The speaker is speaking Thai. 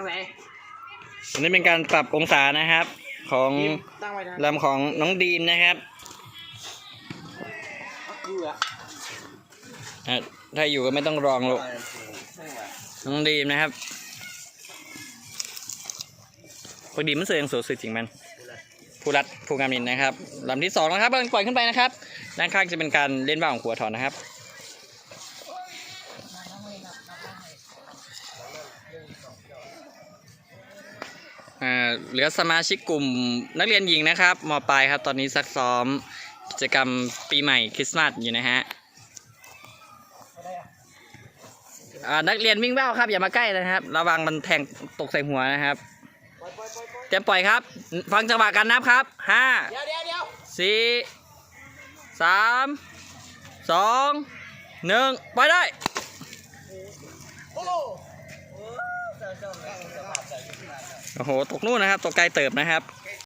างไหนอันนี้เป็นการปรับองศานะครับ ของตั้งไว้ทางลำของน้องดีมนะครับเกลืออะถ้าอยู่ก็ไม่ต้องรองลูกน้องดีมนะครับพอดีมันเสือยังสวยสุดจริงมันผู้รัดผู้งามนินนะครับลำที่สองนะครับกำลังปล่อยขึ้นไปนะครับ ด้านข้างจะเป็นการเล่นว่าวของขัวถอนนะครับ เหลือสมาชิกกลุ่มนักเรียนหญิงนะครับมปลายครับตอนนี้ซักซ้อมกิจกรรมปีใหม่คริสต์มาสอยู่นะฮะอ่านักเรียนวิ่งว่าวครับอย่ามาใกล้นะครับ ระวังมันแทงตกใส่หัวนะครับปล่อยปล่อยปล่อยปล่อยเตรียมปล่อยครับ ฟังจังหวะการนับครับห้าเดี๋ยวเดี๋ยวเดี๋ยวสี่สามสองหนึ่งปล่อยได้ โอ้โห ตกนู่นนะครับ ตกไกลเติบนะครับ